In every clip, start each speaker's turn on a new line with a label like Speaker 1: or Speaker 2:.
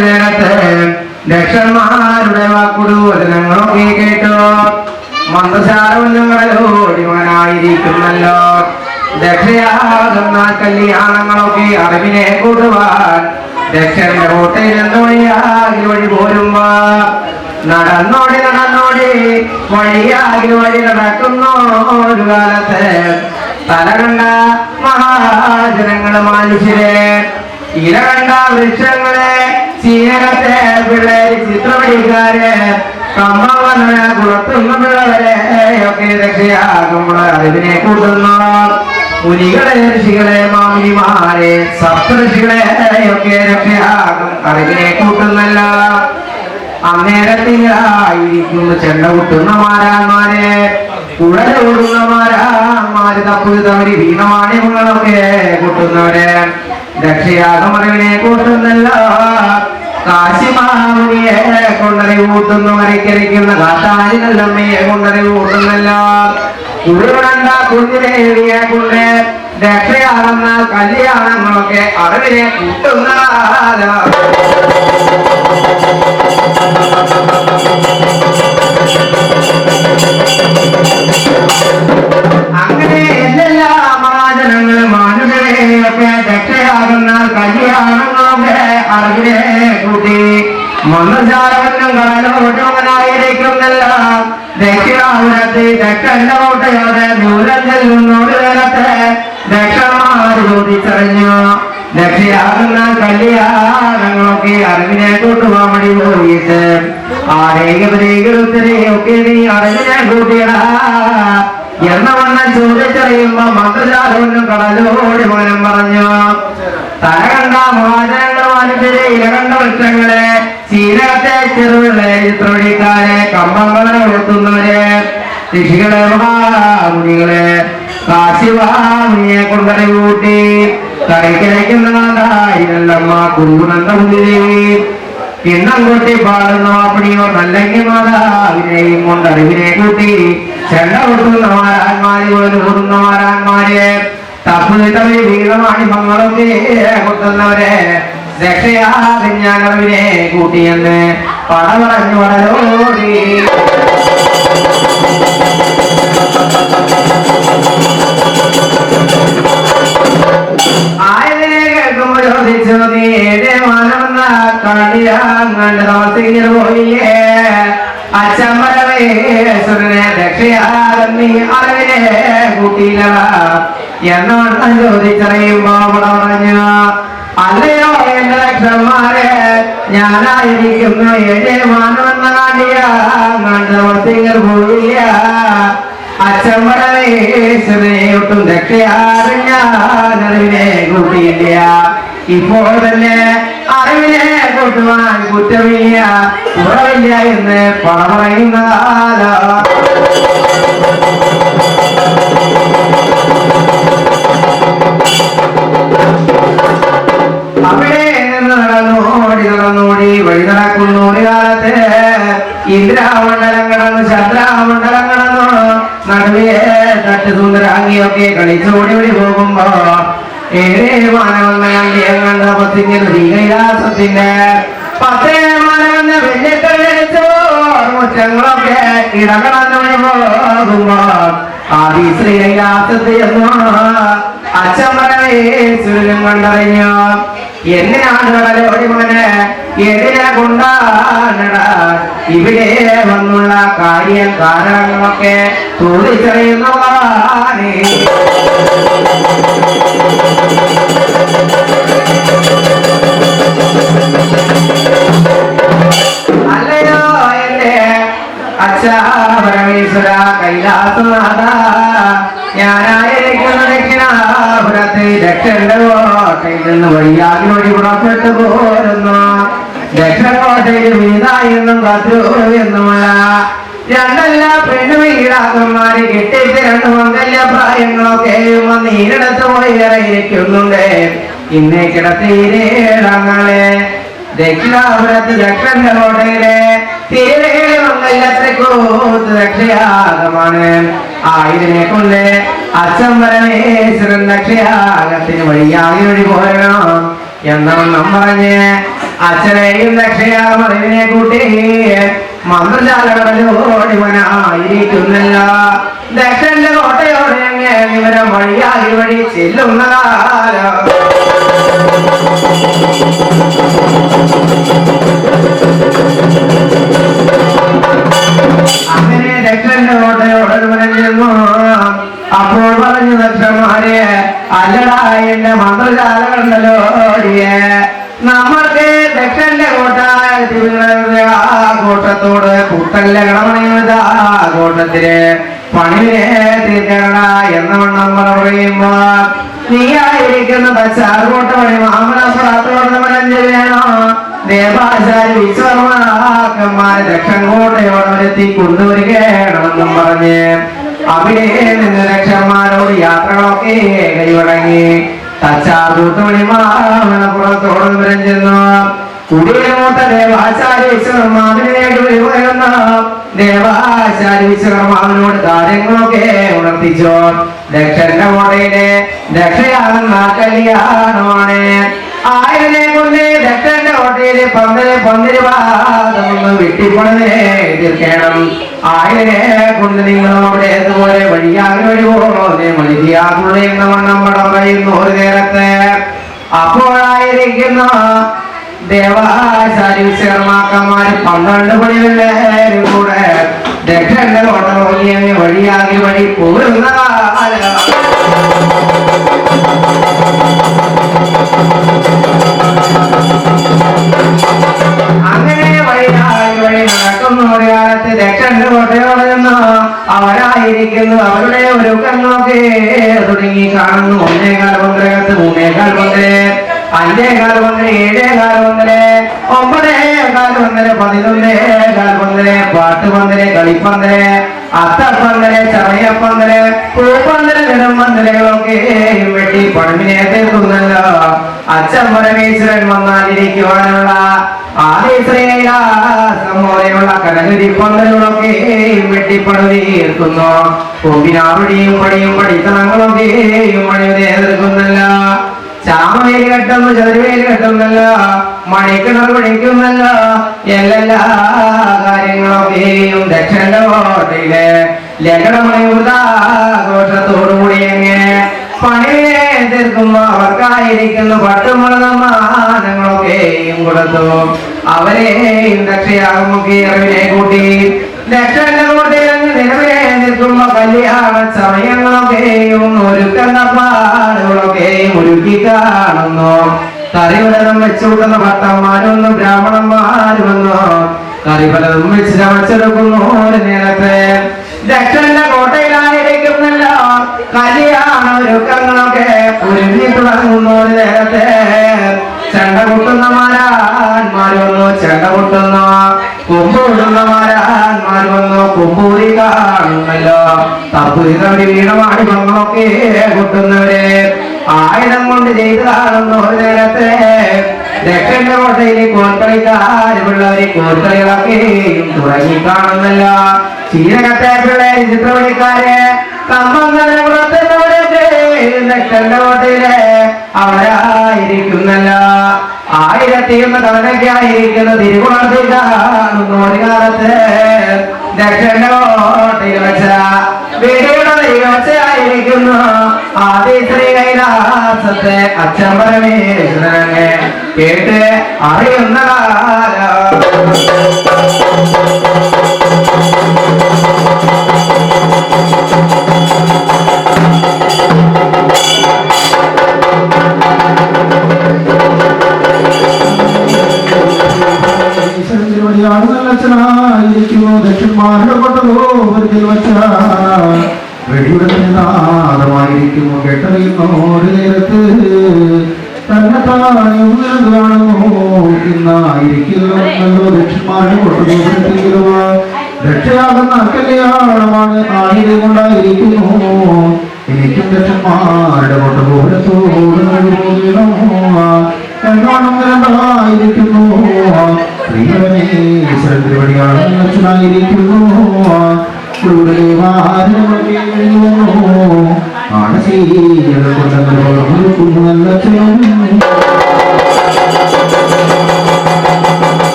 Speaker 1: നേരത്ത് ദക്ഷന്മാരുടെ കേട്ടോ. വചനങ്ങളൊക്കെ കേട്ടു മന്ദശാലവല്ലങ്ങളോടിമനായിരിക്കുന്നല്ലോ ദക്ഷയാകുന്ന കല്യാണങ്ങളൊക്കെ അറിവിനെ കൂടുവാൻ ദക്ഷന്റെ കൂട്ടയിൽ എന്തുവഴിയാകി വഴി പോരുമ്പോ നടന്നോടി നടന്നോടി വഴിയാകി വഴി നടക്കുന്ന ഒരു കാലത്ത് തല കണ്ട മഹാജനങ്ങൾ മനുഷ്യരെ ഇല കണ്ട വൃക്ഷങ്ങളെ ചീനകത്തെ പിള്ളേര് ചിത്രപടിക്കാര് കമ്പവന കുളത്തുന്ന പിള്ളവരെ ഒക്കെ രക്ഷയാകുമ്പോൾ അറിവിനെ കൂട്ടുന്നു മുനികളെ ഋഷികളെ മാമിനിമാരെ സപ്തഋഷികളെ ഒക്കെ രക്ഷയാകും. അറിവിനെ കൂട്ടുന്നല്ല. അന്നേരത്തിലായിരിക്കുന്നു ചെണ്ട കുട്ടുന്ന മാരാന്മാരെ കുഴല ഓടുന്ന മാരാന്മാര് തപ്പുതവര് വീണമാണികളൊക്കെ കൂട്ടുന്നവരെ. രക്ഷയാകും അറിവിനെ കൂട്ടുന്നല്ല. കാശിമാമുനിയെ ഊട്ടുന്നു കൂട്ടുന്നു വരയ്ക്കരിക്കുന്ന കാട്ടാരിനല്ലമ്മയെ കൊണ്ടറി കൂട്ടുന്നല്ല ഉരുവടണ്ട കുഞ്ഞുദേവിയെ കൊണ്ട് രക്ഷയാകുന്ന കല്യാണങ്ങളൊക്കെ അറിവിനെ കൂട്ടുന്നതാ അങ്ങനെ മന്ത്രജാലവനും കാലോട്ടവനായിരിക്കുന്നല്ല ദക്ഷിണാപുരത്ത് ദക്ഷന്റെ കോട്ടയോടെ ദൂരം ചെല്ലുന്നോട് നേരത്തെ ദക്ഷന്മാർ ചോദിച്ചറിഞ്ഞു ദക്ഷിയാകുന്ന കല്യാണങ്ങളൊക്കെ അറിവിനെ കൂട്ടുവാൻ വേണ്ടി പോയിട്ട് ആരേകപരേകരുത്തരെയൊക്കെ നീ അറിവിനെ കൂട്ടിയടാ എന്ന വണ്ണം ചോദിച്ചറിയുമ്പോ മന്ത്രജാലവനും കടലോടി മകനം പറഞ്ഞു. തല കണ്ട മഹാജനങ്ങൾ മനുഷ്യരെ ഇലകണ്ട വൃക്ഷങ്ങളെ ചീനകത്തെ ചെറുവിളെ ചിത്രവഴിക്കാരെ കമ്പങ്ങളെ ഉയർത്തുന്നവരെ ഋഷികളെ മഹാമുനികളെ കാശിവാമിയെ കൊണ്ടറി കൂട്ടി കരയ്ക്കരയ്ക്കുന്നതായിരുന്നല്ലമ്മ കുറുകുണന്ത മുനിദേവി കിണ്ണം കൂട്ടി പാടുന്ന വാപ്പണിയോ നല്ലെങ്കിൽ മാതാവിനെയും കൊണ്ട് കൂട്ടി ചെണ്ട കൊടുക്കുന്ന മാരാന്മാരെ പോലും ഓടുന്ന മാരാന്മാര് തപ്പു തവി വീണമാണി മങ്ങളൊക്കെ കൊട്ടുന്നവരെ രക്ഷയാതെ ഞാൻ അവനെ കൂട്ടിയെന്ന് പട പറഞ്ഞു വളരോടി ആയതിനെ കേൾക്കുമ്പോൾ ചോദിച്ചു നീടെ ഏഴ് മാനമെന്ന കാണിയാങ്ങാണ്ട് താമസിക്കുന്നു പോയില്ലേ? അച്ചമ്മരവേശ്വരനെ രക്ഷയാതെ നീ അറിവിനെ കൂട്ടിയില്ല എന്നോട് ചോദിച്ചറിയുമ്പോ അല്ലയോ എന്റെ ഞാനായിരിക്കുന്ന ഞാനായിരിക്കുന്നു മണ്ഡപത്തിങ്ങൾ പോയില്ല. അച്ചമ്മടവേശ്വരനെ ഒട്ടും രക്ഷയാകും ഞാൻ കൂട്ടിയില്ല. ഇപ്പോൾ തന്നെ അറിവിനെ കൂട്ടുവാൻ കുറ്റമില്ല. കുറവില്ല എന്ന് പണ ഇന്ദ്രാമണ്ഡലം ചന്ദ്രാമണ്ഡലങ്ങളെന്നോ നടുവേ തട്ട് സുന്ദരാംഗിയൊക്കെ കളിച്ചോടി ഓടി പോകുമ്പോ ഏഴേ മാനവന്ന കണ്ടിയം കണ്ട പത്തിങ്ങനെ കൈലാസത്തിന്റെ പത്തേ മാനവന്ന വലിയ കളിച്ചു മുറ്റങ്ങളൊക്കെ ആദി ശ്രീകൈലാസത്തിൽ കണ്ടറിഞ്ഞു. എന്തിനാണ് കടലോടി മോനെ എന്തിനെ കൊണ്ടാണടാ ഇവിടെ വന്നുള്ള കാര്യം കാരണങ്ങളൊക്കെ ചോദിച്ചറിയുന്നതാണ് അല്ലയോ എന്റെ അച്ഛാ പരമേശ്വര കൈലാസനാഥ. ഞാനായിരിക്കുന്ന ദക്ഷിണാപുരത്ത് ദക്ഷന്റെ കോട്ടയിൽ നിന്ന് വഴിയാകി വഴി പുറപ്പെട്ടു പോരുന്നു. ദക്ഷകോട്ടയിൽ വീതായെന്നും കത്രു എന്നുമല്ല രണ്ടല്ല പെണ്ണുമീടാക്കന്മാര് കെട്ടിച്ച് രണ്ട് മംഗല്യ പ്രായങ്ങളൊക്കെ നീരിടത്ത് പോയി ഇറങ്ങിയിരിക്കുന്നുണ്ട് ഇന്നേ കിടത്തിയിരേടങ്ങളെ ദക്ഷിണാപുരത്ത് ദക്ഷന്റെ കോട്ടയിലെ തീരെ മംഗല്യത്തെക്കൂത്ത് രക്ഷയാഗമാണ്. ആയുധനെ കൊണ്ട് അച്ഛൻ രക്ഷയാഗത്തിന് വഴിയാകി വഴി പോരണം. എന്നവണ്ണം പറഞ്ഞ് അച്ഛനെയും ദക്ഷയാമറിവിനെ കൂട്ടി മന്ത്രജാലകളിലോടിവനായിരിക്കുന്നില്ല ദക്ഷന്റെ കോട്ടയോടെ അങ്ങേ വിവരം വഴിയായി വഴി ചെല്ലുന്ന മന്ത്രജാലകളുണ്ടല്ലോ ഓടിയേ. നമ്മൾക്ക് ദക്ഷന്റെ കോട്ട തിരുവനന്തപുരത്തെ ആ കോട്ടത്തോട് കുട്ടല്ല കടമണിയുന്നത് ആ കോട്ടത്തിൽ പണിയെ തീർക്കണ എന്ന വണ്ണം പറയുമ്പോ നീയായിരിക്കുന്ന തച്ചാർകോട്ട പണി മാമനോ മലഞ്ഞു വേണോ? ദേവാചാരി വിശ്വകന്മാരെ ദക്ഷങ്കോട്ടയോടെ വരുത്തി കൊണ്ടുവരികയാണെന്നും പറഞ്ഞ് അവിടെ നിന്ന് ദക്ഷന്മാരോട് യാത്രകളൊക്കെ കൈവടങ്ങി. ദേവാചാര്യ വിശ്വകർമാവിനോട് കാര്യങ്ങളൊക്കെ ഉണർത്തിച്ചു. ദക്ഷന്റെ കോട്ടയിലെ ദക്ഷയാകുന്ന കല്യാണമാണ്. ആയിരനെ കൊണ്ട് ദക്ഷന്റെ കോട്ടയിലെ പന്തലെ പന്തിരി പാദമൊന്ന് വെട്ടിപ്പണതിനെ തീർക്കണം ആയിരനെ കൊണ്ട് നിങ്ങൾ അവിടെ ഇതുപോലെ വഴിയാകെ വഴി പോലെ മനുഷ്യാകുള്ള എന്ന വണ്ണം പടം പറയുന്നു ഒരു നേരത്തെ. അപ്പോഴായിരിക്കുന്ന ദേവാചാരി ശർമാക്കന്മാര് പന്ത്രണ്ട് മണിവരും കൂടെ ദക്ഷന്റെ കോട്ട നോക്കി അങ്ങ് വഴിയാകെ വഴി പോരുന്ന അഞ്ചേകാൽ പന്തൽ ഏഴേകാൽ പന്തൽ ഒമ്പതേകാൽ പന്തൽ പതിനൊന്നേകാൽ പന്തൽ പാട്ടുപന്തൽ കളിപ്പന്തൽ അത്തപ്പന്തൽ ചമയപ്പന്തൽ പൂപ്പന്തൽ നെടുമ്പന്തലുകളൊക്കെ വെട്ടി പണമിനെ തീർക്കുന്നല്ലോ. അച്ഛൻ പരമേശ്വരൻ വന്നാലിരിക്കുവാനുള്ള പടിയും പടിത്തണങ്ങളൊക്കെയും ചാമവേലി കെട്ടുന്നു ചെറുവേലി കെട്ടുന്നല്ല മണിക്കിണർ പിടിക്കുന്നല്ല എല്ലാ കാര്യങ്ങളൊക്കെയും ദക്ഷന്റെ കോട്ടയിൽ ലഹടമണിയുതാഘോഷത്തോടുകൂടി എങ്ങനെ പണിയെ തീർക്കുമ്പോ അവർക്കായിരിക്കുന്ന പട്ടുമുളകമാനങ്ങളൊക്കെയും കൊടുത്തു. അവരെയും ദക്ഷയാകുമൊക്കെ അറിവിനെ കൂട്ടി നിലവിലെ നിൽക്കുമ്പോ കല്യാണ സമയങ്ങളൊക്കെയും ഒരുക്കുന്ന പാടുകളൊക്കെയും ഒരുക്കി ഒരു നേരത്തെ ദക്ഷന്റെ കോട്ടയിലായിരിക്കുന്നല്ല കല്യാണ ഒരുക്കങ്ങളൊക്കെ ഒരുങ്ങി തുടങ്ങുന്നു ഒരു നേരത്തെ ചെണ്ട കൊട്ടുന്ന കൊമ്പൂരി കാണുന്നല്ലോ തപ്പുരി തവരി വീണമാടി മങ്ങളൊക്കെ കൊട്ടുന്നവരെ കൊണ്ട് ചെയ്ത് കാണുന്ന ഒരു നേരത്തെ. ദക്ഷന്റെ കോട്ടയിലെ കോൽക്കളിക്കാരുള്ളവരെ കോൽക്കളികളൊക്കെയും തുടങ്ങി കാണുന്നല്ല ചീരകത്തെ പിള്ളേര് ചിത്രപണിക്കാരെ അവരായിരിക്കുന്നല്ല. ആയിരത്തി ഒന്ന് ആയിരിക്കുന്ന തിരുകുളത്തിൽ കാണുന്ന ഒരു കാലത്ത്. ദക്ഷന്റെ കോട്ടയിൽ വെച്ച വീടുകളുടെ ദൈവച്ചയായിരിക്കുന്നു ആദ്യ ശ്രീ കൈലാസത്തെ അച്ഛൻ പരമേശ്വരനെ കേട്ട് അറിയുന്ന നല്ല
Speaker 2: അച്ഛനായിരിക്കുന്നു. ദക്ഷന്മാരുടെ കൊണ്ടതോ ഒരിക്കൽ വച്ച വെടിയുടെ നാദമായിരിക്കുമോ കേട്ടറിയുന്നു ഒരു നേരത്ത്. തന്നെ താഴെ കാണുമോ ഇന്നായിരിക്കുമല്ലോ ദക്ഷന്മാരുടെ കൊണ്ടതോ രക്ഷയാകുന്ന കല്യാണമാണ് ആയിരം കൊണ്ടായിരിക്കുന്നു എനിക്കും ദക്ഷന്മാരുടെ എന്നാണ് രണ്ടായിരിക്കുന്നു പ്രിയവനെ ഈശ്വരൻ അച്ഛനായിരിക്കുന്നു. ആണശീലം കൊണ്ടല്ലോ നല്ല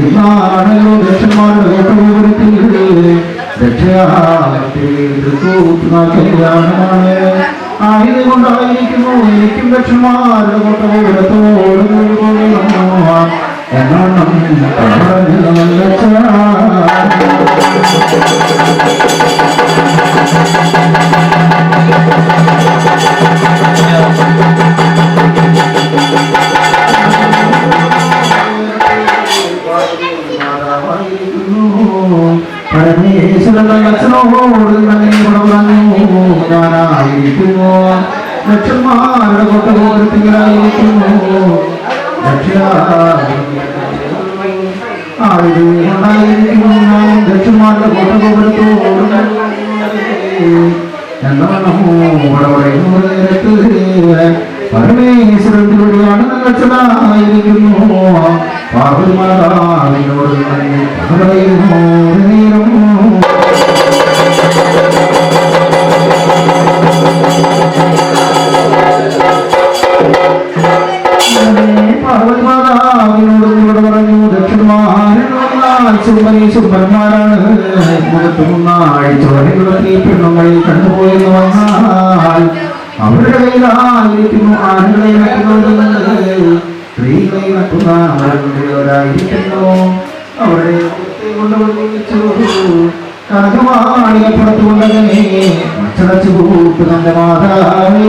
Speaker 2: ഇന്നാണല്ലോ ദക്ഷന്മാരുടെ കോട്ടപൂരത്തിൽ കല്യാണമാണ് ആയത് കൊണ്ടായിരിക്കുന്നു എനിക്കും ദക്ഷന്മാരുടെ കോട്ടപൂരത്തോട് എന്നാണ് നല്ല ഞാനായിരിക്കുന്നു ലക്ഷന്മാരുടെ കൊട്ടകോരത്തിലായിരിക്കുന്നു ആയിരിക്കുന്നു ലക്ഷന്മാരുടെ കൊട്ടകോപുരത്തോട് പരമേശ്വരത്തിലൂടെയാണ് ലക്ഷണായിരിക്കുന്നു പാർവതിമാതാവിനോട് പറയുന്നു. ദക്ഷന്മാരാണ് സുന്ദരി സുന്ദരന്മാരാണ് മുഖത്തുനിന്നായി ചോരകളെ പെണ്ണുങ്ങൾ കണ്ടുപോയെന്ന് വന്നാൽ അവരുടെ കയ്യിലായിരിക്കുന്നു ആണുങ്ങളെ നക്കുന്നത് സ്ത്രീകളെ നക്കുന്ന അവരായിരിക്കുന്നു. അവരുടെ കൊണ്ടുവിളിച്ചു കനകമാണിയെ പുറത്തുകൊണ്ടങ്ങനെ അച്ചടച്ചു കൂട്ടു തന്റെ മാതാവേ.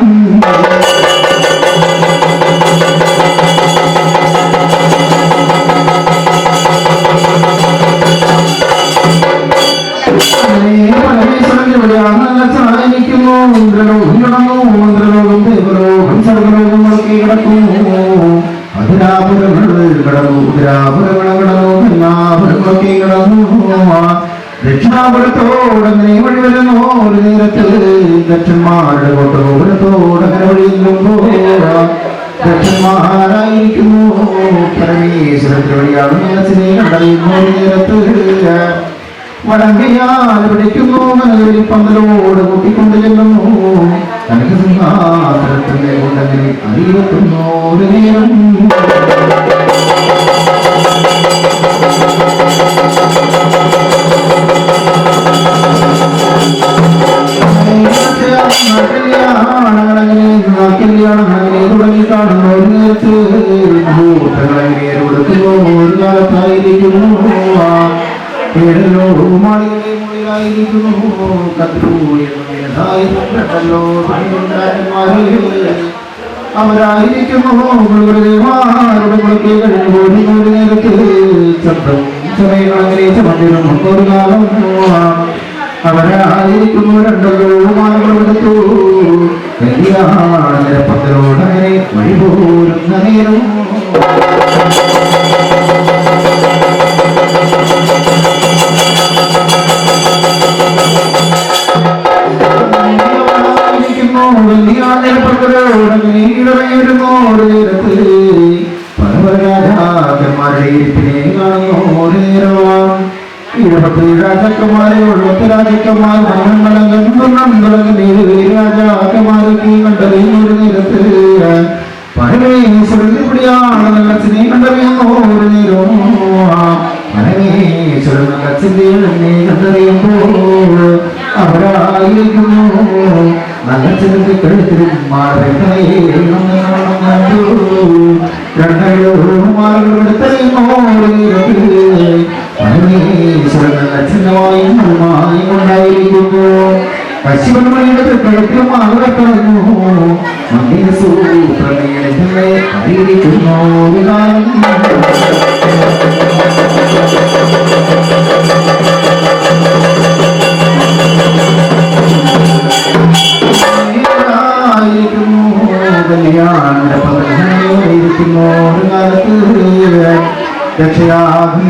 Speaker 2: മനസ്സിനെ കണ്ടറിയുന്നു നേരത്ത് വടങ്കയാൽ പിടിക്കുന്നു മനസ്സിൽ പന്തലോട് കൂട്ടിക്കൊണ്ട് ചെല്ലുന്നു കനക സിംഹാസനത്തിലെ കൊണ്ടങ്ങനെ അറിയത്തുന്നു ഒരു നേരം തുടങ്ങി കാണുന്ന ഒരു നേരത്ത് കൊടുക്കുന്നു ഒരു കാലത്തായിരിക്കുന്നു കത്തിലൂടെല്ലോ അവരായിരിക്കുന്നു ഗുരുദേവാരുടെ മുളക്കെ കഴിഞ്ഞു പോകുന്ന ഒരു നേരത്ത് ശബ്ദം ചെറിയ ചമണ്ടിലും ഒരു കാലം അവരായിരിക്കുന്നു രണ്ടല്ലോ മാലകളെടുത്തു പത്തിലോടങ്ങനെ വഴിപോരുന്ന നേരം രാജാക്കന്മാരെ രാജാക്കന്മാർ രാജാക്കന്മാരൊക്കെ കണ്ടറിയുന്ന ഒരു നേരത്ത് പരമേശ്വരൻ ഇവിടെയാണ് നല്ല സ്നേഹം കണ്ടറിയുന്ന ഒരു നേരവും. പരമേശ്വരൻ അച്ഛന്റെ എന്നെ കണ്ടറിയുമ്പോൾ അവരായിരിക്കുന്നു. നല്ല ചെറുക്ക് കഴുത്തിലും രണ്ടോ അമ്മമായും ഉണ്ടായിരിക്കുന്നു പശ്ചിമമണിയുടെ തൃക്കടത്തിലും ആളുടെ പറഞ്ഞു മണ്ണിന് സൂത്രമേളെ അറിയിരിക്കുന്നു ഒരു കാലത്ത്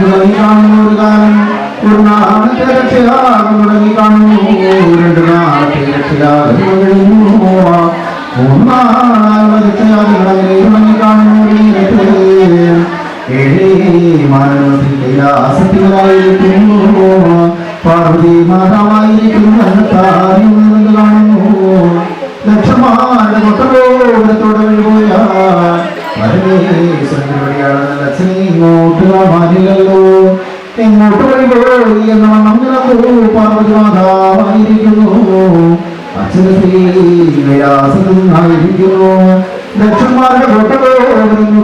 Speaker 2: തുടങ്ങി കാണുന്നു. രക്ഷയാകും തുടങ്ങി കാണുന്നു രണ്ട് മൂന്നാളെ രക്ഷയാകും തുടങ്ങി കാണുന്നു പാർവതി മാതാവായിരിക്കുന്നു കാണുന്നു ലക്ഷമാരുടെ കൊട്ടലോടത്തോടെ പോയാൽ പരമേശ്വരനുടെയാണ് ഇങ്ങോട്ട് മാറില്ലല്ലോ തൊട്ടുവരുമ്പോൾ എന്ന മംഗള പാർവതിമാതാവായിരിക്കുന്നു അച്ഛന് ശ്രീവിലാസനായിരിക്കുന്നു ദക്ഷന്മാരുടെ കൊട്ടകോടുന്നു